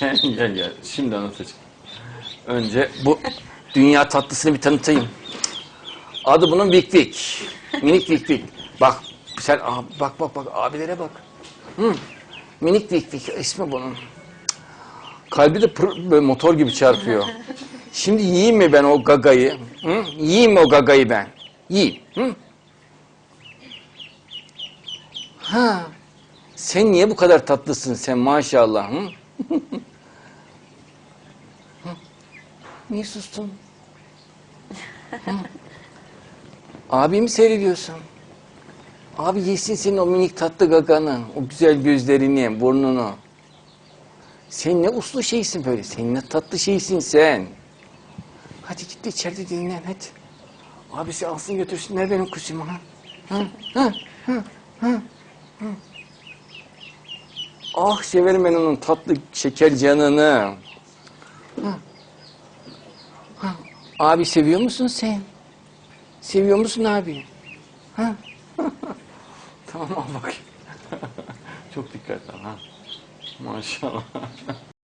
gel gel. Şimdi anlatacağım. Önce bu dünya tatlısını bir tanıtayım. Adı bunun Vik Vik. Minik Vik Vik. Bak sen bak bak bak abilere bak. Hı. Minik Vik Vik ismi bunun. Kalbi de pır- motor gibi çarpıyor. Şimdi yiyeyim mi ben o gagayı? Hı? Yiyeyim mi o gagayı ben? Yiyeyim. Hı? Ha. Sen niye bu kadar tatlısın sen maşallah? Hı? Niye sustun? Hı? Abi mi seyrediyorsun? Abi yesin senin o minik tatlı gaganı, o güzel gözlerini, burnunu. Sen ne uslu şeysin böyle, sen ne tatlı şeysin sen. Hadi git de içeride dinlen hadi. Abisi alsın götürsünler benim kuzumu. Ha, ha, ha, ha, ha. Ah severim ben onun tatlı şeker canını. Ha. Ha. Abi seviyor musun sen? Seviyor musun abi? Ha? tamam al bakayım. Çok dikkat al ha. Maşallah.